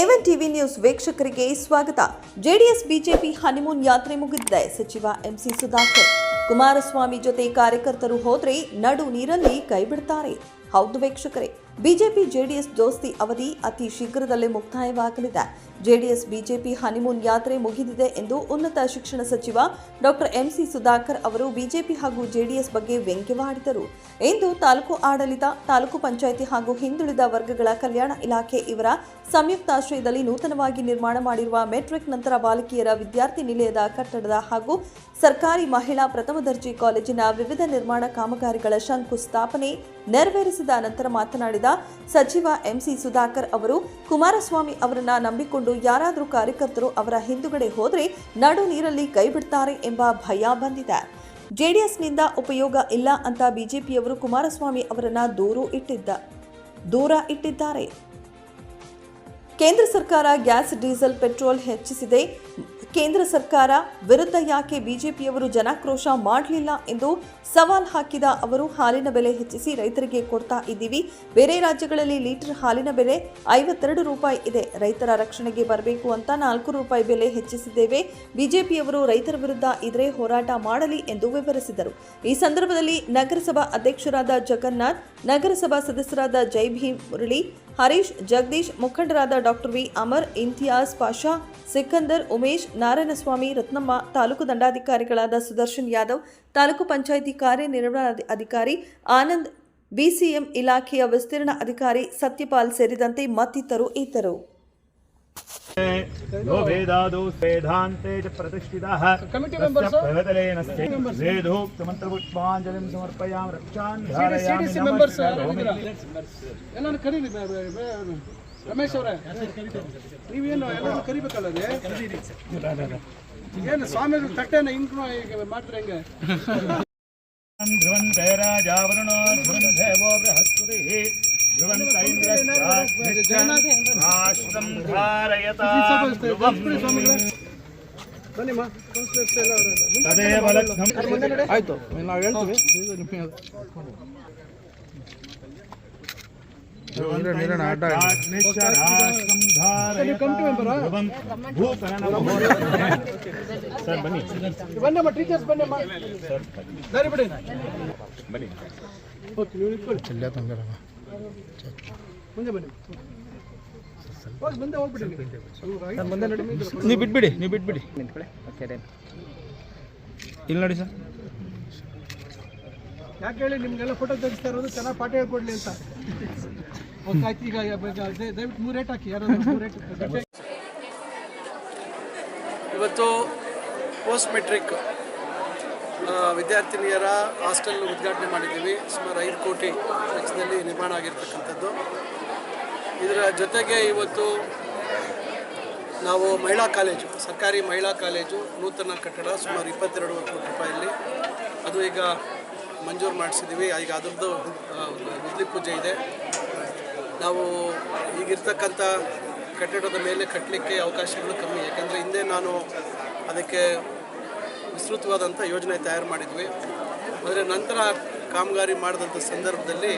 A one TV news ವೀಕ್ಷಕರಿಗೆ ಸ್ವಾಗತ. JDS, BJP honeymoon ಯಾತ್ರೆ ಮುಗಿದಿದೆ. ಸಚಿವ ಎಂಸಿ ಸುಧಾಕರ್, ಕುಮಾರಸ್ವಾಮಿ ಜೊತೆ ಕಾರ್ಯಕರ್ತರು ಹೋದ್ರೆ ನಡು ನೀರಲ್ಲಿ ಕೈ ಬಿಡ್ತಾರೆ ಹೌದು ವೀಕ್ಷಕರೇ, ಬಿಜೆಪಿ, ಜೆಡಿಎಸ್ ದೋಸ್ತಿ ಅವಧಿ ಅತಿ ಶೀಘ್ರದಲ್ಲೇ ಮುಕ್ತಾಯವಾಗಲಿದೆ. ಜೆಡಿಎಸ್, ಬಿಜೆಪಿ ಹನಿಮೂನ್ ಯಾತ್ರೆ ಮುಗಿದಿದೆ ಎಂದು ಉನ್ನತ ಶಿಕ್ಷಣ ಸಚಿವ ಡಾಕ್ಟರ್ ಎಂಸಿ ಸುಧಾಕರ್ ಅವರು ಬಿಜೆಪಿ ಹಾಗೂ ಜೆಡಿಎಸ್ ಬಗ್ಗೆ ವ್ಯಂಗ್ಯವಾಡಿದರು ಎಂದು ತಾಲೂಕು ಆಡಳಿತ, ತಾಲೂಕು ಪಂಚಾಯಿತಿ ಹಾಗೂ ಹಿಂದುಳಿದ ವರ್ಗಗಳ ಕಲ್ಯಾಣ ಇಲಾಖೆ ಇವರ ಸಂಯುಕ್ತಾಶ್ರಯದಲ್ಲಿ ನೂತನವಾಗಿ ನಿರ್ಮಾಣ ಮಾಡಿರುವ ಮೆಟ್ರಿಕ್ ನಂತರ ಬಾಲಕಿಯರ ವಿದ್ಯಾರ್ಥಿ ನಿಲಯದ ಕಟ್ಟಡದ ಹಾಗೂ ಸರ್ಕಾರಿ ಮಹಿಳಾ ಪ್ರಥಮ ದರ್ಜೆ ಕಾಲೇಜಿನ ವಿವಿಧ ನಿರ್ಮಾಣ ಕಾಮಗಾರಿಗಳ ಶಂಕುಸ್ಥಾಪನೆ ನೆರವೇರಿಸಿದ ನಂತರ ಮಾತನಾಡಿದ ಸಚಿವ ಎಂಸಿ ಸುಧಾಕರ್ ಅವರು, ಕುಮಾರಸ್ವಾಮಿ ಅವರನ್ನು ನಂಬಿಕೊಂಡು ಯಾರಾದರೂ ಕಾರ್ಯಕರ್ತರು ಅವರ ಹಿಂದುಗಡೆ ಹೋದರೆ ನಡು ನೀರಲ್ಲಿ ಕೈ ಬಿಡ್ತಾರೆ ಎಂಬ ಭಯ ಬಂದಿದೆ. ಜೆಡಿಎಸ್ನಿಂದ ಉಪಯೋಗ ಇಲ್ಲ ಅಂತ ಬಿಜೆಪಿಯವರು ಕುಮಾರಸ್ವಾಮಿ ಅವರನ್ನ ದೂರು ಇಟ್ಟಿದ್ದ ದೂರ ಇಟ್ಟಿದ್ದಾರೆ. ಕೇಂದ್ರ ಸರ್ಕಾರ ಗ್ಯಾಸ್, ಡೀಸೆಲ್, ಪೆಟ್ರೋಲ್ ಹೆಚ್ಚಿಸಿದೆ. ಕೇಂದ್ರ ಸರ್ಕಾರ ವಿರುದ್ಧ ಯಾಕೆ ಬಿಜೆಪಿಯವರು ಜನಾಕ್ರೋಶ ಮಾಡಲಿಲ್ಲ ಎಂದು ಸವಾಲ್ ಹಾಕಿದ ಅವರು, ಹಾಲಿನ ಬೆಲೆ ಹೆಚ್ಚಿಸಿ ರೈತರಿಗೆ ಕೊಡ್ತಾ ಇದ್ದೀವಿ. ಬೇರೆ ರಾಜ್ಯಗಳಲ್ಲಿ ಲೀಟರ್ ಹಾಲಿನ ಬೆಲೆ ಐವತ್ತೆರಡು ರೂಪಾಯಿ ಇದೆ. ರೈತರ ರಕ್ಷಣೆಗೆ ಬರಬೇಕು ಅಂತ ನಾಲ್ಕು ರೂಪಾಯಿ ಬೆಲೆ ಹೆಚ್ಚಿಸಿದ್ದೇವೆ. ಬಿಜೆಪಿಯವರು ರೈತರ ವಿರುದ್ಧ ಇದ್ರೆ ಹೋರಾಟ ಮಾಡಲಿ ಎಂದು ವಿವರಿಸಿದರು. ಈ ಸಂದರ್ಭದಲ್ಲಿ ನಗರಸಭಾ ಅಧ್ಯಕ್ಷರಾದ ಜಗನ್ನಾಥ್, ನಗರಸಭಾ ಸದಸ್ಯರಾದ ಜೈ ಭೀಮ್ ಮುರಳಿ ಹರೀಶ್, ಜಗದೀಶ್, ಮುಖಂಡರಾದ ಡಾಕ್ಟರ್ ವಿ. ಅಮರ್ ಇಂತಿಯಾಜ್ ಪಾಷಾ, ಸಿಕಂದರ್, ಉಮೇಶ್, ನಾರಾಯಣಸ್ವಾಮಿ, ರತ್ನಮ್ಮ, ತಾಲೂಕು ದಂಡಾಧಿಕಾರಿಗಳಾದ ಸುದರ್ಶನ್ ಯಾದವ್, ತಾಲೂಕು ಪಂಚಾಯಿತಿ ಕಾರ್ಯನಿರ್ವಹಣಾ ಅಧಿಕಾರಿ ಆನಂದ್, ಬಿಸಿಎಂ ಇಲಾಖೆಯ ವಿಸ್ತೀರ್ಣ ಅಧಿಕಾರಿ ಸತ್ಯಪಾಲ್ ಸೇರಿದಂತೆ ಮತ್ತಿತರರು ಇದ್ದರು यो वेदादौ वेदान्ते च प्रतिष्ठितः तस्य प्रवदलेन वेदोक्तमन्त्रपुष्पाञ्जलिं समर्पयामि रक्षान् धारयामि CDC नमः members शिवाय। ಎಲ್ಲಾನು ಕರೀರಿ ಬೆ- ಬೆ- ಬೆ- ರಮೇಶ್ ಅವರೇ ನೀವೇನು ಎಲ್ಲರೂ ಕರಿಬೇಕಲ್ಲ ರೀ ಏನು ಸ್ವಾಮಿಗಳು ತಟ್ಟೆನ ಹಿಂಗ್ ಮಾಡ್ತಾರೆ ಹೆಂಗೆ ध्रुवन्ते राजावरुणो ध्रुवन्देवो बृहस्पतिः ध्रुवं तैलश्चाश्रं धारयता तदेव लग्नम् आಯ್ತು ನಾವು ಹೇಳ್ತೀವಿ ಸರ್ ಬನ್ನಿ ಬನ್ನಮ್ಮ ಟೀಚರ್ಸ್ ಬನ್ನಮ್ಮ ಸರಿ ಬಿಡಿ ಬನ್ನಿ ಓಕೆ ನೀವು ನಿಂತ್ಕೊಳ್ಳಿ ಎಲ್ಲ ತೊಂದರೆ ಮುಂದೆ ಬನ್ನಿ. ಹೋಗಿ ಮುಂದೆ ಹೋಗ್ಬಿಡಿ ನೀವು. ಮುಂದೆ ನಡಿ ನೀವು ಬಿಟ್ಬಿಡಿ ನೀವು ಬಿಟ್ಬಿಡಿ. ಇಲ್ಲಿ ನೋಡಿ ಸರ್. ಯಾಕೆ ಹೇಳಿ ನಿಮ್ಗೆಲ್ಲ ಫೋಟೋ ತೆಗಿಸ್ತಾ ಇರೋದು ಚೆನ್ನಾಗಿ ಪಾಠ ಹೇಳ್ಕೊಡ್ಲಿ ಅಂತ. ಗೊತ್ತಾಯ್ತು ಈಗ ಈಗ ದಯ- ದಯವಿಟ್ಟು ಮೂರು ರೇಟ್ ಹಾಕಿ ಯಾರಾದ್ರು ಮೂರು ರೇಟ್ ಇವತ್ತು ಪೋಸ್ಟ್ ಮೆಟ್ರಿಕ್ ವಿದ್ಯಾರ್ಥಿನಿಯರ ಹಾಸ್ಟೆಲ್ ಉದ್ಘಾಟನೆ ಮಾಡಿದ್ದೀವಿ. ಸುಮಾರು ಐದು ಕೋಟಿ ವೆಚ್ಚದಲ್ಲಿ ನಿರ್ಮಾಣ ಆಗಿರ್ತಕ್ಕಂಥದ್ದು. ಇದರ ಜೊತೆಗೆ ಇವತ್ತು ನಾವು ಮಹಿಳಾ ಕಾಲೇಜು, ಸರ್ಕಾರಿ ಮಹಿಳಾ ಕಾಲೇಜು, ನೂತನ ಕಟ್ಟಡ ಸುಮಾರು ಇಪ್ಪತ್ತೆರಡು ಕೋಟಿ ರೂಪಾಯಲ್ಲಿ. ಅದು ಈಗ ಮಂಜೂರು ಮಾಡಿಸಿದ್ದೀವಿ. ಈಗ ಅದರದ್ದು ಮುದ್ಲಿ ಪೂಜೆ ಇದೆ. ನಾವು ಈಗಿರ್ತಕ್ಕಂಥ ಕಟ್ಟಡದ ಮೇಲೆ ಕಟ್ಟಲಿಕ್ಕೆ ಅವಕಾಶಗಳು ಕಮ್ಮಿ. ಯಾಕಂದರೆ ಹಿಂದೆ ನಾನು ಅದಕ್ಕೆ ವಿಸ್ತೃತವಾದಂಥ ಯೋಜನೆ ತಯಾರು ಮಾಡಿದ್ವಿ. ಆದರೆ ನಂತರ ಕಾಮಗಾರಿ ಮಾಡಿದಂಥ ಸಂದರ್ಭದಲ್ಲಿ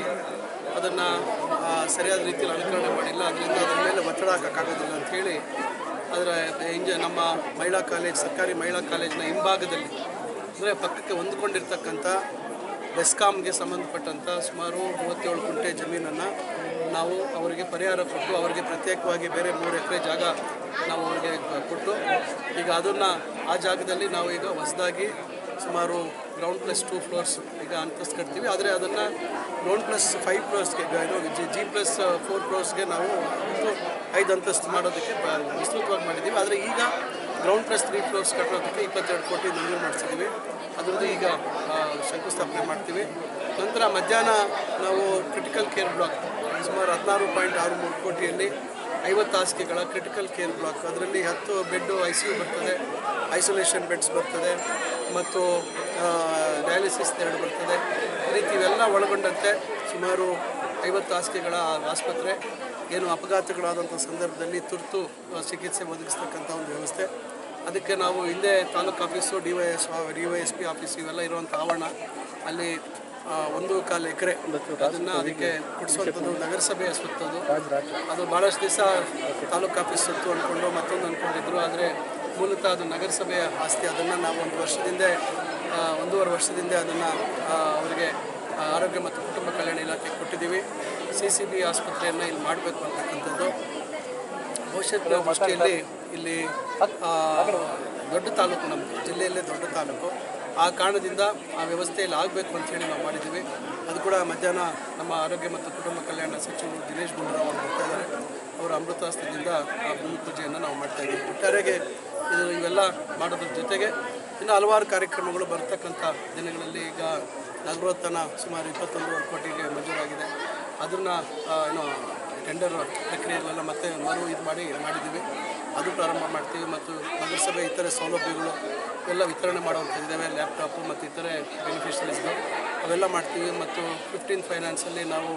ಅದನ್ನು ಸರಿಯಾದ ರೀತಿಯಲ್ಲಿ ಅನುಕರಣೆ ಮಾಡಿಲ್ಲ. ಅದರಿಂದ ಅದರ ಮೇಲೆ ಒತ್ತಡ ಹಾಕೋಕ್ಕಾಗೋದಿಲ್ಲ ಅಂಥೇಳಿ ಅದರ ಇಂಜ ನಮ್ಮ ಮಹಿಳಾ ಕಾಲೇಜ್, ಸರ್ಕಾರಿ ಮಹಿಳಾ ಕಾಲೇಜಿನ ಹಿಂಭಾಗದಲ್ಲಿ, ಅಂದರೆ ಪಕ್ಕಕ್ಕೆ ಹೊಂದ್ಕೊಂಡಿರ್ತಕ್ಕಂಥ ಬೆಸ್ಕಾಮ್ಗೆ ಸಂಬಂಧಪಟ್ಟಂಥ ಸುಮಾರು ಮೂವತ್ತೇಳು ಕುಂಟೆ ಜಮೀನನ್ನು ನಾವು ಅವರಿಗೆ ಪರಿಹಾರ ಕೊಟ್ಟು ಅವರಿಗೆ ಪ್ರತ್ಯೇಕವಾಗಿ ಬೇರೆ ಮೂರು ಎಕರೆ ಜಾಗ ನಾವು ಅವರಿಗೆ ಕೊಟ್ಟು ಈಗ ಅದನ್ನು ಆ ಜಾಗದಲ್ಲಿ ನಾವು ಈಗ ಹೊಸದಾಗಿ ಸುಮಾರು ಗ್ರೌಂಡ್ ಪ್ಲಸ್ ಟೂ ಫ್ಲೋರ್ಸ್ ಈಗ ಅಂತಸ್ತು ಕಟ್ತೀವಿ. ಆದರೆ ಅದನ್ನು ಗ್ರೌಂಡ್ ಪ್ಲಸ್ ಫೈವ್ ಫ್ಲೋರ್ಸ್ಗೆ ಇದು ಜಿ ಜಿ ಪ್ಲಸ್ ಫೋರ್ ಫ್ಲೋರ್ಸ್ಗೆ ನಾವು ಐದು ಅಂತಸ್ತು ಮಾಡೋದಕ್ಕೆ ವಿಸ್ತೃತವಾಗಿ ಮಾಡಿದ್ದೀವಿ. ಆದರೆ ಈಗ ಗ್ರೌಂಡ್ ಪ್ಲಸ್ ತ್ರೀ ಫ್ಲೋರ್ಸ್ ಕಟ್ಟೋದಕ್ಕೆ ಇಪ್ಪತ್ತೆರಡು ಕೋಟಿ ಮಂಜೂರು ಮಾಡಿಸಿದ್ದೀವಿ. ಅದರದ್ದು ಈಗ ಶಂಕುಸ್ಥಾಪನೆ ಮಾಡ್ತೀವಿ. ನಂತರ ಮಧ್ಯಾಹ್ನ ನಾವು ಕ್ರಿಟಿಕಲ್ ಕೇರ್ ಬ್ಲಾಕ್ ಸುಮಾರು ಹದಿನಾರು ಪಾಯಿಂಟ್ ಆರು ಮೂರು ಕೋಟಿಯಲ್ಲಿ ಐವತ್ತು ಹಾಸಿಗೆಗಳ ಕ್ರಿಟಿಕಲ್ ಕೇರ್ ಬ್ಲಾಕ್ ಅದರಲ್ಲಿ ಹತ್ತು ಬೆಡ್ಡು ಐ ಸಿ ಯು ಬರ್ತದೆ ಐಸೋಲೇಷನ್ ಬೆಡ್ಸ್ ಬರ್ತದೆ, ಮತ್ತು ಡಯಾಲಿಸಿಸ್ ಎರಡು ಬರ್ತದೆ. ಈ ರೀತಿ ಇವೆಲ್ಲ ಒಳಗೊಂಡಂತೆ ಸುಮಾರು ಐವತ್ತು ಹಾಸಿಗೆಗಳ ಆಸ್ಪತ್ರೆ ಏನು ಅಪಘಾತಗಳಾದಂಥ ಸಂದರ್ಭದಲ್ಲಿ ತುರ್ತು ಚಿಕಿತ್ಸೆ ಒದಗಿಸ್ತಕ್ಕಂಥ ಒಂದು ವ್ಯವಸ್ಥೆ. ಅದಕ್ಕೆ ನಾವು ಹಿಂದೆ taluk office D Y S D Y S P office ಇವೆಲ್ಲ ಇರುವಂಥ ಆವರಣ ಅಲ್ಲಿ ಒಂದು ಕಾಲು ಎಕರೆ ಅದನ್ನು ಅದಕ್ಕೆ ಕೊಡಿಸುವಂಥದ್ದು ನಗರಸಭೆಯ ಸುತ್ತದು ಅದು. ಭಾಳಷ್ಟು ದಿವಸ ತಾಲೂಕು ಆಫೀಸ್ ಸುತ್ತು ಅಂದ್ಕೊಂಡು ಮತ್ತೊಂದು ಅಂದ್ಕೊಂಡಿದ್ರು. ಆದರೆ ಮೂಲತಃ ಅದು ನಗರಸಭೆಯ ಆಸ್ತಿ. ಅದನ್ನು ನಾವು ಒಂದು ವರ್ಷದಿಂದ ಒಂದೂವರೆ ವರ್ಷದಿಂದ ಅದನ್ನು ಅವರಿಗೆ ಆರೋಗ್ಯ ಮತ್ತು ಕುಟುಂಬ ಕಲ್ಯಾಣ ಇಲಾಖೆ ಕೊಟ್ಟಿದ್ದೀವಿ. ಸಿ ಸಿ ಬಿ ಆಸ್ಪತ್ರೆಯನ್ನು ಇಲ್ಲಿ ಮಾಡಬೇಕು ಅಂತಕ್ಕಂಥದ್ದು. ಭವಿಷ್ಯದ ದೃಷ್ಟಿಯಲ್ಲಿ ಇಲ್ಲಿ ದೊಡ್ಡ ತಾಲೂಕು ನಮ್ಮ ಜಿಲ್ಲೆಯಲ್ಲೇ ದೊಡ್ಡ ತಾಲೂಕು. ಆ ಕಾರಣದಿಂದ ಆ ವ್ಯವಸ್ಥೆಯಲ್ಲಿ ಆಗಬೇಕು ಅಂತೇಳಿ ನಾವು ಮಾಡಿದ್ದೀವಿ. ಅದು ಕೂಡ ಮಧ್ಯಾಹ್ನ ನಮ್ಮ ಆರೋಗ್ಯ ಮತ್ತು ಕುಟುಂಬ ಕಲ್ಯಾಣ ಸಚಿವರು ದಿನೇಶ್ ಗುಂಡೂರಾವ್ ಅವರು ಬರ್ತಾ ಇದ್ದಾರೆ. ಅವರ ಅಮೃತಾಸ್ತ್ರದಿಂದ ಆ ಭೂಮಿ ಪೂಜೆಯನ್ನು ನಾವು ಮಾಡ್ತಾ ಇದ್ದೀವಿ. ಒಟ್ಟಾರೆಗೆ ಇದು ಇವೆಲ್ಲ ಮಾಡೋದ್ರ ಜೊತೆಗೆ ಇನ್ನು ಹಲವಾರು ಕಾರ್ಯಕ್ರಮಗಳು ಬರ್ತಕ್ಕಂಥ ದಿನಗಳಲ್ಲಿ ಈಗ ನಗರೋತ್ತನ ಸುಮಾರು ಇಪ್ಪತ್ತೊಂದೂವರೆ ಕೋಟಿಗೆ ಮಂಜೂರಾಗಿದೆ. ಅದನ್ನು ಏನು ಟೆಂಡರ್ ಪ್ರಕ್ರಿಯೆಗಳೆಲ್ಲ ಮತ್ತೆ ಮರು ಇದು ಮಾಡಿ ಮಾಡಿದ್ದೀವಿ. ಅದು ಪ್ರಾರಂಭ ಮಾಡ್ತೀವಿ ಮತ್ತು ನಗರಸಭೆ ಇತರೆ ಸೌಲಭ್ಯಗಳು ಎಲ್ಲ ವಿತರಣೆ ಮಾಡುವಂಥದ್ದೇವೆ ಲ್ಯಾಪ್ಟಾಪು ಮತ್ತು ಇತರೆ ಬೆನಿಫಿಷರೀಸ್ಗಳು ಅವೆಲ್ಲ ಮಾಡ್ತೀವಿ ಮತ್ತು ಫಿಫ್ಟೀನ್ ಫೈನಾನ್ಸಲ್ಲಿ ನಾವು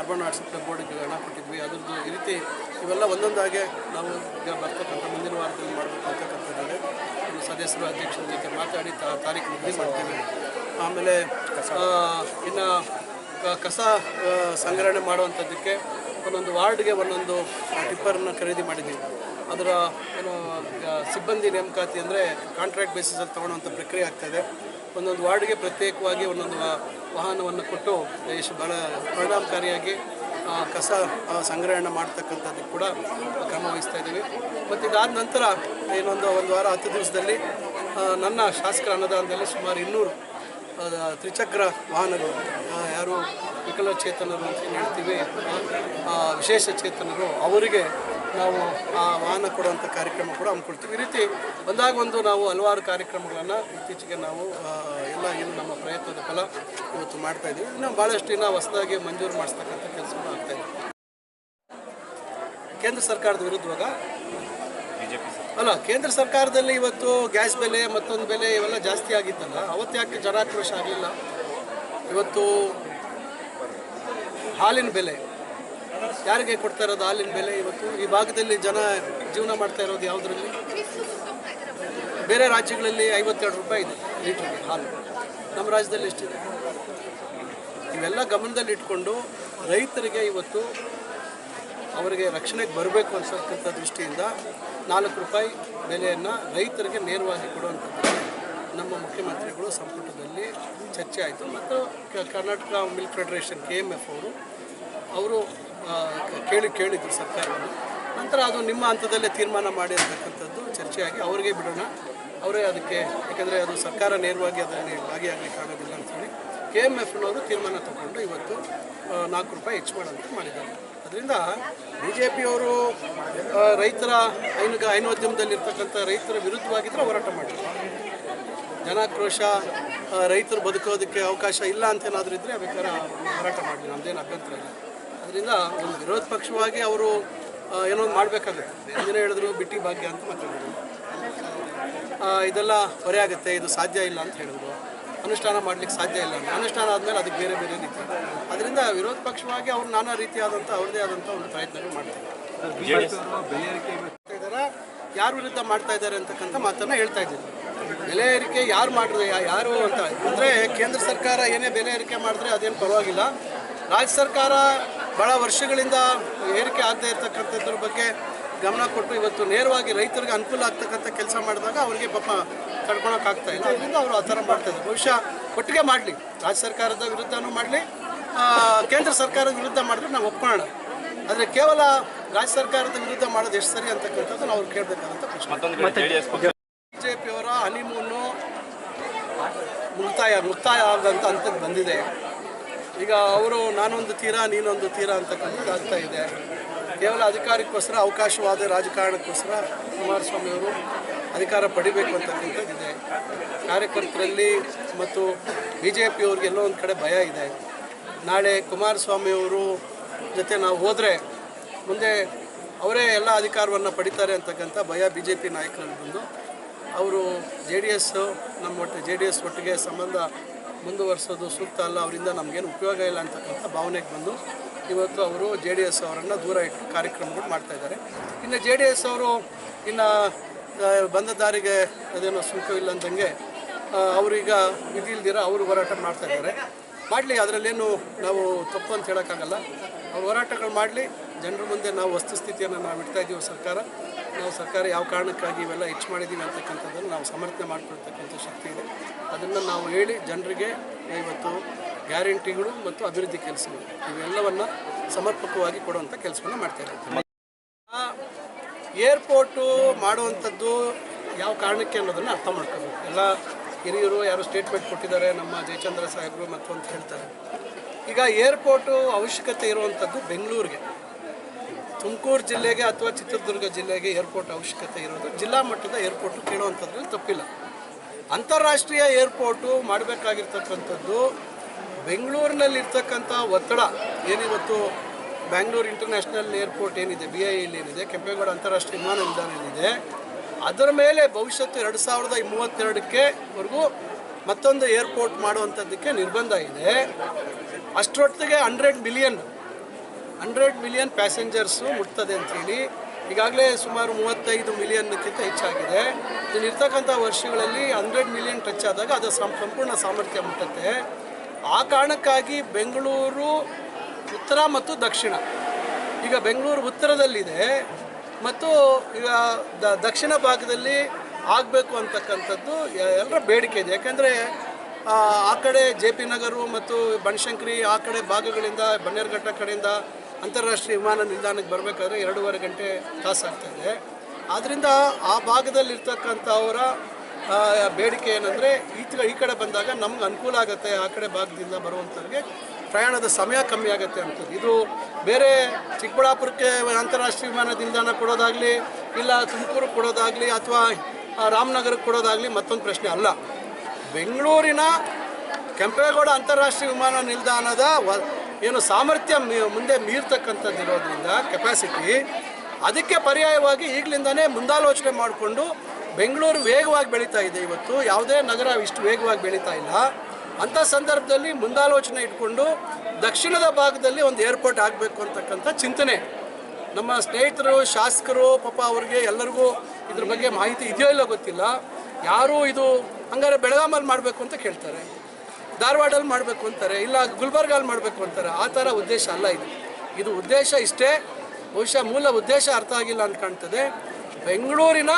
ಅರ್ಬನ್ ಆರ್ಟ್ಸ್ ಬೋರ್ಡಿಗೆ ಹಣ ಕೊಟ್ಟಿದ್ವಿ. ಅದರದ್ದು ಈ ರೀತಿ ಇವೆಲ್ಲ ಒಂದೊಂದಾಗೆ ನಾವು ಈಗ ಬರ್ತಕ್ಕಂಥ ಮುಂದಿನ ವಾರದಲ್ಲಿ ಮಾಡಬೇಕು ನಮ್ಮ ಸದಸ್ಯರು, ಅಧ್ಯಕ್ಷರ ಜೊತೆ ಮಾತಾಡಿ ತಾರೀಖು ನಿಗದಿ ಮಾಡ್ತೀವಿ. ಆಮೇಲೆ ಇನ್ನು ಕಸ ಸಂಗ್ರಹಣೆ ಮಾಡುವಂಥದ್ದಕ್ಕೆ ಒಂದೊಂದು ವಾರ್ಡ್ಗೆ ಒಂದೊಂದು ಟಿಪ್ಪರನ್ನು ಖರೀದಿ ಮಾಡಿದ್ದೀವಿ. ಅದರ ಏನು ಸಿಬ್ಬಂದಿ ನೇಮಕಾತಿ ಅಂದರೆ ಕಾಂಟ್ರಾಕ್ಟ್ ಬೇಸಿಸಲ್ಲಿ ತೊಗೊಳ್ಳುವಂಥ ಪ್ರಕ್ರಿಯೆ ಆಗ್ತಾಯಿದೆ ಒಂದೊಂದು ವಾರ್ಡ್ಗೆ ಪ್ರತ್ಯೇಕವಾಗಿ ಒಂದೊಂದು ವಾಹನವನ್ನು ಕೊಟ್ಟು ಎಷ್ಟು ಬಹಳ ಪರಿಣಾಮಕಾರಿಯಾಗಿ ಕಸ ಸಂಗ್ರಹಣೆ ಮಾಡ್ತಕ್ಕಂಥದ್ದು ಕೂಡ ಕ್ರಮ ವಹಿಸ್ತಾ ಇದ್ದೀವಿ. ಮತ್ತು ಇದಾದ ನಂತರ ಇನ್ನೊಂದು ಒಂದು ವಾರ, ಹತ್ತು ದಿವಸದಲ್ಲಿ ನನ್ನ ಶಾಸಕರ ಅನುದಾನದಲ್ಲಿ ಸುಮಾರು ಇನ್ನೂರು ತ್ರಿಚಕ್ರ ವಾಹನಗಳು ಯಾರು ವಿಕಲಚೇತನರು ಅಂತ ಹೇಳ್ತೀವಿ ವಿಶೇಷ ಚೇತನರು ಅವರಿಗೆ ನಾವು ಆ ವಾಹನ ಕೊಡುವಂಥ ಕಾರ್ಯಕ್ರಮ ಕೂಡ ಹಮ್ಮಿಕೊಳ್ತೀವಿ. ಈ ರೀತಿ ಒಂದಾಗ ಒಂದು ನಾವು ಹಲವಾರು ಕಾರ್ಯಕ್ರಮಗಳನ್ನು ಇತ್ತೀಚೆಗೆ ನಾವು ಎಲ್ಲ ಏನು ನಮ್ಮ ಪ್ರಯತ್ನದ ಫಲ ಇವತ್ತು ಮಾಡ್ತಾ ಇದ್ದೀವಿ ಇನ್ನು ಭಾಳಷ್ಟು ಇನ್ನು ಹೊಸದಾಗಿ ಮಂಜೂರು ಮಾಡಿಸ್ತಕ್ಕಂಥ ಕೆಲಸಗಳು ಆಗ್ತಾ ಇದೆ. ಕೇಂದ್ರ ಸರ್ಕಾರದ ವಿರುದ್ಧವಾಗ? ಅಲ್ಲ ಕೇಂದ್ರ ಸರ್ಕಾರದಲ್ಲಿ ಇವತ್ತು ಗ್ಯಾಸ್ ಬೆಲೆ ಮತ್ತೊಂದು ಬೆಲೆ ಇವೆಲ್ಲ ಜಾಸ್ತಿ ಆಗಿತ್ತಲ್ಲ ಅವತ್ತು ಯಾಕೆ ಜನಾಕ್ರೋಶ ಆಗಲಿಲ್ಲ? ಇವತ್ತು ಹಾಲಿನ ಬೆಲೆ ಯಾರಿಗೆ ಕೊಡ್ತಾ ಇರೋದು ಹಾಲಿನ ಬೆಲೆ ಇವತ್ತು? ಈ ಭಾಗದಲ್ಲಿ ಜನ ಜೀವನ ಮಾಡ್ತಾ ಇರೋದು ಯಾವುದರಲ್ಲಿ? ಬೇರೆ ರಾಜ್ಯಗಳಲ್ಲಿ ಐವತ್ತೆರಡು ರೂಪಾಯಿ ಇದೆ ಲೀಟ್ರಿಗೆ ಹಾಲು. ನಮ್ಮ ರಾಜ್ಯದಲ್ಲಿ ಎಷ್ಟಿದೆ? ಇವೆಲ್ಲ ಗಮನದಲ್ಲಿ ಇಟ್ಕೊಂಡು ರೈತರಿಗೆ ಇವತ್ತು ಅವರಿಗೆ ರಕ್ಷಣೆಗೆ ಬರಬೇಕು ಅನ್ಸಕ್ಕಂಥ ದೃಷ್ಟಿಯಿಂದ ನಾಲ್ಕು ರೂಪಾಯಿ ಬೆಲೆಯನ್ನು ರೈತರಿಗೆ ನೇರವಾಗಿ ಕೊಡುವಂಥದ್ದು ನಮ್ಮ ಮುಖ್ಯಮಂತ್ರಿಗಳು ಸಂಪುಟದಲ್ಲಿ ಚರ್ಚೆ ಆಯಿತು. ಮತ್ತು Karnataka milk federation K M F ಅವರು ಅವರು ಕೇಳಿ ಕೇಳಿದ್ರು ಸರ್ಕಾರವನ್ನು ನಂತರ ಅದು ನಿಮ್ಮ ಹಂತದಲ್ಲೇ ತೀರ್ಮಾನ ಮಾಡಿ ಅಂತಕ್ಕಂಥದ್ದು ಚರ್ಚೆಯಾಗಿ ಅವರಿಗೆ ಬಿಡೋಣ. ಅವರೇ ಅದಕ್ಕೆ, ಯಾಕೆಂದರೆ ಅದು ಸರ್ಕಾರ ನೇರವಾಗಿ ಅದರಲ್ಲಿ ಭಾಗಿಯಾಗಲಿಕ್ಕೆ ಆಗೋದಿಲ್ಲ ಅಂತೇಳಿ ಕೆ ಎಂ ಎಫ್ನವರು ತೀರ್ಮಾನ ತಗೊಂಡು ಇವತ್ತು ನಾಲ್ಕು ರೂಪಾಯಿ ಹೆಚ್ಚು ಮಾಡೋದಕ್ಕೆ ಮಾಡಿದ್ದಾರೆ. ಅದರಿಂದ ಬಿ ಜೆ ಪಿಯವರು ರೈತರ ಹೈನುಗ ಹೈನೋದ್ಯಮದಲ್ಲಿರ್ತಕ್ಕಂಥ ರೈತರ ವಿರುದ್ಧವಾಗಿದ್ದರೆ ಹೋರಾಟ ಮಾಡಿದ್ರು ಜನಾಕ್ರೋಶ ರೈತರು ಬದುಕೋದಕ್ಕೆ ಅವಕಾಶ ಇಲ್ಲ ಅಂತ ಏನಾದರೂ ಇದ್ದರೆ ಬೇಕಾದ್ರೆ ಹೋರಾಟ ಮಾಡಲಿ. ನಮ್ಮದೇನು ಅಭ್ಯಂತರ ಇಲ್ಲ. ಅದರಿಂದ ಒಂದು ವಿರೋಧ ಪಕ್ಷವಾಗಿ ಅವರು ಏನೋ ಒಂದು ಮಾಡಬೇಕಾಗುತ್ತೆ. ಏನೇ ಹೇಳಿದ್ರು ಬಿಟ್ಟಿ ಭಾಗ್ಯ ಅಂತ ಮಾತಾಡಿದ್ರು. ಇದೆಲ್ಲ ಹೊರೆ ಆಗುತ್ತೆ ಇದು ಸಾಧ್ಯ ಇಲ್ಲ ಅಂತ ಹೇಳಿದ್ರು. ಅನುಷ್ಠಾನ ಮಾಡ್ಲಿಕ್ಕೆ ಸಾಧ್ಯ ಇಲ್ಲ. ಅನುಷ್ಠಾನ ಆದಮೇಲೆ ಅದಕ್ಕೆ ಬೇರೆ ಬೇರೆ ರೀತಿ. ಅದರಿಂದ ವಿರೋಧ ಪಕ್ಷವಾಗಿ ಅವ್ರು ನಾನಾ ರೀತಿಯಾದಂಥ ಅವ್ರದೇ ಆದಂಥ ಒಂದು ಪ್ರಯತ್ನಗಳು ಮಾಡ್ತಾರೆ. ಯಾರ ವಿರುದ್ಧ ಮಾಡ್ತಾ ಇದ್ದಾರೆ ಅಂತಕ್ಕಂಥ ಮಾತನ್ನು ಹೇಳ್ತಾ ಇದ್ದೀನಿ. ಬೆಲೆ ಏರಿಕೆ ಯಾರು ಮಾಡಿದ್ರೆ ಯಾರು ಅಂತ. ಅಂದರೆ ಕೇಂದ್ರ ಸರ್ಕಾರ ಏನೇ ಬೆಲೆ ಏರಿಕೆ ಮಾಡಿದ್ರೆ ಅದೇನು ಪರವಾಗಿಲ್ಲ. ರಾಜ್ಯ ಸರ್ಕಾರ ಭಾಳ ವರ್ಷಗಳಿಂದ ಏರಿಕೆ ಆಗದೆ ಇರತಕ್ಕಂಥದ್ರ ಬಗ್ಗೆ ಗಮನ ಕೊಟ್ಟು ಇವತ್ತು ನೇರವಾಗಿ ರೈತರಿಗೆ ಅನುಕೂಲ ಆಗ್ತಕ್ಕಂಥ ಕೆಲಸ ಮಾಡಿದಾಗ ಅವರಿಗೆ ಪಾಪ ತಡ್ಕೊಳಕ್ಕಾಗ್ತಾ ಇಲ್ಲ. ಅದರಿಂದ ಅವರು ಆ ಥರ ಮಾಡ್ತಾ ಇದ್ದಾರೆ. ಬಹುಶಃ ಒಟ್ಟಿಗೆ ಮಾಡಲಿ. ರಾಜ್ಯ ಸರ್ಕಾರದ ವಿರುದ್ಧನೂ ಮಾಡಲಿ. ಕೇಂದ್ರ ಸರ್ಕಾರದ ವಿರುದ್ಧ ಮಾಡಿದ್ರೆ ನಾವು ಒಪ್ಪೋಣ ಆದರೆ ಕೇವಲ ರಾಜ್ಯ ಸರ್ಕಾರದ ವಿರುದ್ಧ ಮಾಡೋದು ಎಷ್ಟು ಸರಿ ಅಂತಕ್ಕಂಥದ್ದು ನಾವು ಅವ್ರು ಕೇಳಬೇಕಾದಂಥ ಪ್ರಶ್ನೆ. ಪಿಯವರ ಹನಿಮೂನು ಮುಕ್ತಾಯ ಮುಕ್ತಾಯ ಆಗದಂಥ ಹಂತಕ್ಕೆ ಬಂದಿದೆ. ಈಗ ಅವರು, ನಾನೊಂದು ತೀರ, ನೀನೊಂದು ತೀರ ಅಂತಕ್ಕಂಥದ್ದು ಆಗ್ತಾ ಇದೆ. ಕೇವಲ ಅಧಿಕಾರಕ್ಕೋಸ್ಕರ, ಅವಕಾಶವಾದ ರಾಜಕಾರಣಕ್ಕೋಸ್ಕರ ಕುಮಾರಸ್ವಾಮಿ ಅವರು ಅಧಿಕಾರ ಪಡಿಬೇಕು ಅಂತಕ್ಕಂಥದ್ದಿದೆ ಕಾರ್ಯಕರ್ತರಲ್ಲಿ ಮತ್ತು ಬಿ ಜೆ ಪಿಯವ್ರಿಗೆ ಎಲ್ಲೋ ಒಂದು ಕಡೆ ಭಯ ಇದೆ. ನಾಳೆ ಕುಮಾರಸ್ವಾಮಿ ಅವರು ಜೊತೆ ನಾವು ಹೋದರೆ, ಮುಂದೆ ಅವರೇ ಎಲ್ಲ ಅಧಿಕಾರವನ್ನು ಪಡಿತಾರೆ ಅಂತಕ್ಕಂಥ ಭಯ ಬಿ ಜೆ ಪಿ ನಾಯಕರಲ್ಲಿ ಬಂದು, ಅವರು ಜೆ ಡಿ ಎಸ್ಸು ನಮ್ಮ ಒಟ್ಟು ಜೆ ಡಿ ಎಸ್ ಒಟ್ಟಿಗೆ ಸಂಬಂಧ ಮುಂದುವರಿಸೋದು ಸೂಕ್ತ ಅಲ್ಲ, ಅವರಿಂದ ನಮಗೇನು ಉಪಯೋಗ ಇಲ್ಲ ಅಂತಕ್ಕಂಥ ಭಾವನೆಗೆ ಬಂದು ಇವತ್ತು ಅವರು ಜೆ ಡಿ ಎಸ್ ಅವರನ್ನು ದೂರ ಇಟ್ಟು ಕಾರ್ಯಕ್ರಮಗಳು ಮಾಡ್ತಾ ಇದ್ದಾರೆ. ಇನ್ನು ಜೆ ಡಿ ಎಸ್ ಅವರು ಇನ್ನು ಬಂದ ದಾರಿಗೆ ಅದೇನೋ ಸುಂಕವಿಲ್ಲ ಅಂದಂಗೆ ಅವರೀಗ ವಿಧಿ ಇಲ್ದಿರ ಅವರು ಹೋರಾಟ ಮಾಡ್ತಾ ಇದ್ದಾರೆ. ಮಾಡಲಿ, ಅದರಲ್ಲೇನು ನಾವು ತಪ್ಪು ಅಂತ ಹೇಳೋಕ್ಕಾಗಲ್ಲ. ಅವ್ರು ಹೋರಾಟಗಳು ಮಾಡಲಿ, ಜನರ ಮುಂದೆ ನಾವು ವಸ್ತುಸ್ಥಿತಿಯನ್ನು ನಾವು ಇಡ್ತಾ ಇದ್ದೀವಿ ಸರ್ಕಾರ. ನಾವು ಸರ್ಕಾರ ಯಾವ ಕಾರಣಕ್ಕಾಗಿ ಇವೆಲ್ಲ ಹೆಚ್ಚು ಮಾಡಿದ್ದೀವಿ ಅಂತಕ್ಕಂಥದ್ದನ್ನು ನಾವು ಸಮರ್ಥನೆ ಮಾಡಿಕೊಳ್ತಕ್ಕಂಥ ಶಕ್ತಿ ಇದೆ. ಅದನ್ನು ನಾವು ಹೇಳಿ ಜನರಿಗೆ ಇವತ್ತು ಗ್ಯಾರಂಟಿಗಳು ಮತ್ತು ಅಭಿವೃದ್ಧಿ ಕೆಲಸಗಳು ಇವೆಲ್ಲವನ್ನು ಸಮರ್ಪಕವಾಗಿ ಕೊಡುವಂಥ ಕೆಲಸವನ್ನು ಮಾಡ್ತಾ ಇದ್ದೀವಿ ಏರ್ಪೋರ್ಟು ಮಾಡುವಂಥದ್ದು ಯಾವ ಕಾರಣಕ್ಕೆ ಅನ್ನೋದನ್ನು ಅರ್ಥ ಮಾಡ್ಕೋಬೇಕು. ಎಲ್ಲ ಹಿರಿಯರು ಯಾರು ಸ್ಟೇಟ್ಮೆಂಟ್ ಕೊಟ್ಟಿದ್ದಾರೆ, ನಮ್ಮ ಜಯಚಂದ್ರ ಸಾಹೇಬರು ಮತ್ತು ಅಂತ ಹೇಳ್ತಾರೆ. ಈಗ ಏರ್ಪೋರ್ಟು ಅವಶ್ಯಕತೆ ಇರುವಂಥದ್ದು ಬೆಂಗಳೂರಿಗೆ. ತುಮಕೂರು ಜಿಲ್ಲೆಗೆ ಅಥವಾ ಚಿತ್ರದುರ್ಗ ಜಿಲ್ಲೆಗೆ ಏರ್ಪೋರ್ಟ್ ಅವಶ್ಯಕತೆ ಇರೋದು. ಜಿಲ್ಲಾ ಮಟ್ಟದ ಏರ್ಪೋರ್ಟ್ ಕೇಳುವಂಥದ್ರಲ್ಲಿ ತಪ್ಪಿಲ್ಲ. ಅಂತಾರಾಷ್ಟ್ರೀಯ ಏರ್ಪೋರ್ಟು ಮಾಡಬೇಕಾಗಿರ್ತಕ್ಕಂಥದ್ದು ಬೆಂಗಳೂರಿನಲ್ಲಿರ್ತಕ್ಕಂಥ ಒತ್ತಡ. ಏನಿವತ್ತು? ಬ್ಯಾಂಗ್ಳೂರು ಇಂಟರ್ನ್ಯಾಷನಲ್ ಏರ್ಪೋರ್ಟ್ ಏನಿದೆ? ಬಿ ಐ ಏನಿದೆ? ಕೆಂಪೇಗೌಡ ಅಂತಾರಾಷ್ಟ್ರೀಯ ವಿಮಾನ ನಿಲ್ದಾಣ ಏನಿದೆ ಅದರ ಮೇಲೆ ಭವಿಷ್ಯತ್ತು ಎರಡು ಸಾವಿರದ ಮೂವತ್ತೆರಡಕ್ಕೆ ವರೆಗೂ ಮತ್ತೊಂದು ಏರ್ಪೋರ್ಟ್ ಮಾಡುವಂಥದ್ದಕ್ಕೆ ನಿರ್ಬಂಧ ಇದೆ. ಅಷ್ಟೊತ್ತಿಗೆ hundred million hundred million passengers ಮುಟ್ತದೆ ಅಂತೇಳಿ ಈಗಾಗಲೇ ಸುಮಾರು ಮೂವತ್ತೈದು ಮಿಲಿಯನ್ಕ್ಕಿಂತ ಹೆಚ್ಚಾಗಿದೆ. ಇನ್ನಿರ್ತಕ್ಕಂಥ ವರ್ಷಗಳಲ್ಲಿ ಹಂಡ್ರೆಡ್ ಮಿಲಿಯನ್ ಟಚ್ ಆದಾಗ ಅದು ಸಂಪೂರ್ಣ ಸಾಮರ್ಥ್ಯ ಮುಟ್ಟುತ್ತೆ. ಆ ಕಾರಣಕ್ಕಾಗಿ ಬೆಂಗಳೂರು, ಉತ್ತರ ಮತ್ತು ದಕ್ಷಿಣ. ಈಗ ಬೆಂಗಳೂರು ಉತ್ತರದಲ್ಲಿದೆ ಮತ್ತು ಈಗ ದ, ದಕ್ಷಿಣ ಭಾಗದಲ್ಲಿ ಆಗಬೇಕು ಅಂತಕ್ಕಂಥದ್ದು ಎಲ್ಲರ ಬೇಡಿಕೆ ಇದೆ. ಯಾಕೆಂದರೆ ಆ ಕಡೆ ಜೆ ಪಿ ನಗರು ಮತ್ತು ಬನಶಂಕರಿ ಆ ಕಡೆ ಭಾಗಗಳಿಂದ, ಬನ್ನೇರುಘಟ್ಟ ಕಡೆಯಿಂದ ಅಂತಾರಾಷ್ಟ್ರೀಯ ವಿಮಾನ ನಿಲ್ದಾಣಕ್ಕೆ ಬರಬೇಕಾದ್ರೆ ಎರಡೂವರೆ ಗಂಟೆ ತಾಸಾಗ್ತದೆ. ಆದ್ದರಿಂದ ಆ ಭಾಗದಲ್ಲಿರ್ತಕ್ಕಂಥವರ ಬೇಡಿಕೆ ಏನಂದರೆ ಈ ಈ ಕಡೆ ಬಂದಾಗ ನಮ್ಗೆ ಅನುಕೂಲ ಆಗುತ್ತೆ, ಆ ಕಡೆ ಭಾಗದಿಂದ ಬರುವಂಥವ್ರಿಗೆ ಪ್ರಯಾಣದ ಸಮಯ ಕಮ್ಮಿ ಆಗುತ್ತೆ ಅಂತದ್ದು ಇದು ಬೇರೆ ಚಿಕ್ಕಬಳ್ಳಾಪುರಕ್ಕೆ ಅಂತಾರಾಷ್ಟ್ರೀಯ ವಿಮಾನ ನಿಲ್ದಾಣ ಕೊಡೋದಾಗಲಿ, ಇಲ್ಲ ತುಮಕೂರು ಕೊಡೋದಾಗಲಿ, ಅಥವಾ ರಾಮನಗರಕ್ಕೆ ಕೊಡೋದಾಗಲಿ ಮತ್ತೊಂದು ಪ್ರಶ್ನೆ ಅಲ್ಲ. ಬೆಂಗಳೂರಿನ ಕೆಂಪೇಗೌಡ ಅಂತಾರಾಷ್ಟ್ರೀಯ ವಿಮಾನ ನಿಲ್ದಾಣದ ಏನು ಸಾಮರ್ಥ್ಯ ಮುಂದೆ ಮೀರ್ತಕ್ಕಂಥದ್ದು ಇರೋದ್ರಿಂದ ಕೆಪಾಸಿಟಿ ಅದಕ್ಕೆ ಪರ್ಯಾಯವಾಗಿ ಈಗಲಿಂದನೇ ಮುಂದಾಲೋಚನೆ ಮಾಡಿಕೊಂಡು ಬೆಂಗಳೂರು ವೇಗವಾಗಿ ಬೆಳೀತಾ ಇದೆ ಇವತ್ತು. ಯಾವುದೇ ನಗರ ಇಷ್ಟು ವೇಗವಾಗಿ ಬೆಳೀತಾ ಇಲ್ಲ. ಅಂಥ ಸಂದರ್ಭದಲ್ಲಿ ಮುಂದಾಲೋಚನೆ ಇಟ್ಕೊಂಡು ದಕ್ಷಿಣದ ಭಾಗದಲ್ಲಿ ಒಂದು ಏರ್ಪೋರ್ಟ್ ಆಗಬೇಕು ಅಂತಕ್ಕಂಥ ಚಿಂತನೆ. ನಮ್ಮ ಸ್ನೇಹಿತರು, ಶಾಸಕರು, ಪಾಪ ಅವ್ರಿಗೆ ಎಲ್ಲರಿಗೂ ಇದ್ರ ಬಗ್ಗೆ ಮಾಹಿತಿ ಇದೆಯೋ ಇಲ್ಲ ಗೊತ್ತಿಲ್ಲ. ಯಾರೂ ಇದು ಹಂಗಾರೆ ಬೆಳಗಾಮಲ್ಲಿ ಮಾಡಬೇಕು ಅಂತ ಕೇಳ್ತಾರೆ. ಧಾರವಾಡಲ್ಲಿ ಮಾಡಬೇಕು ಅಂತಾರೆ, ಇಲ್ಲ ಗುಲ್ಬರ್ಗಲ್ಲಿ ಮಾಡಬೇಕು ಅಂತಾರೆ, ಆ ಥರ ಉದ್ದೇಶ ಅಲ್ಲ ಇದು. ಇದು ಉದ್ದೇಶ ಇಷ್ಟೇ, ಬಹುಶಃ ಮೂಲ ಉದ್ದೇಶ ಅರ್ಥ ಆಗಿಲ್ಲ ಅಂತ ಕಾಣ್ತದೆ. ಬೆಂಗಳೂರಿನ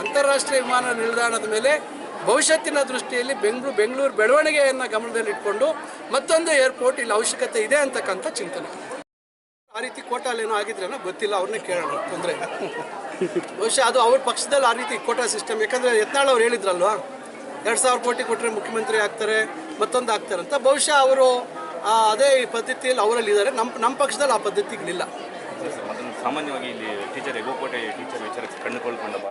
ಅಂತಾರಾಷ್ಟ್ರೀಯ ವಿಮಾನ ನಿಲ್ದಾಣದ ಮೇಲೆ ಭವಿಷ್ಯತ್ತಿನ ದೃಷ್ಟಿಯಲ್ಲಿ ಬೆಂಗಳೂರು ಬೆಂಗಳೂರು ಬೆಳವಣಿಗೆಯನ್ನು ಗಮನದಲ್ಲಿಟ್ಕೊಂಡು ಮತ್ತೊಂದು ಏರ್ಪೋರ್ಟ್ ಇಲ್ಲಿ ಅವಶ್ಯಕತೆ ಇದೆ ಅಂತಕ್ಕಂಥ ಚಿಂತನೆ. ಆ ರೀತಿ ಕೋಟಾಲೇನೋ ಆಗಿದ್ರೇನೋ ಗೊತ್ತಿಲ್ಲ, ಅವ್ರನ್ನೇ ಕೇಳೋಣ, ತೊಂದರೆ ಬಹುಶಃ ಅದು ಅವ್ರ ಪಕ್ಷದಲ್ಲಿ ಆ ರೀತಿ ಕೋಟಾ ಸಿಸ್ಟಮ್ ಯಾಕಂದರೆ ಯತ್ನಾಳ್ ಅವ್ರು ಹೇಳಿದ್ರಲ್ವಾ? ಎರಡು ಸಾವಿರ ಕೋಟಿ ಕೊಟ್ಟರೆ ಮುಖ್ಯಮಂತ್ರಿ ಆಗ್ತಾರೆ, ಮತ್ತೊಂದು ಆಗ್ತಾರೆ ಅಂತ. ಬಹುಶಃ ಅವರು ಅದೇ ಈ ಪದ್ಧತಿಯಲ್ಲಿ ಅವರಲ್ಲಿ ಇದ್ದಾರೆ. ನಮ್ಮ ನಮ್ಮ ಪಕ್ಷದಲ್ಲಿ ಆ ಪದ್ಧತಿಗಳಿಲ್ಲ. ಸಾಮಾನ್ಯವಾಗಿ ಇಲ್ಲಿ ಟೀಚರ್ ಎಗೋಕೋಟೆ ಟೀಚರ್ ವಿಚಾರಕ್ಕೆ ಕಂಡುಕೊಳ್ಕೊಂಡ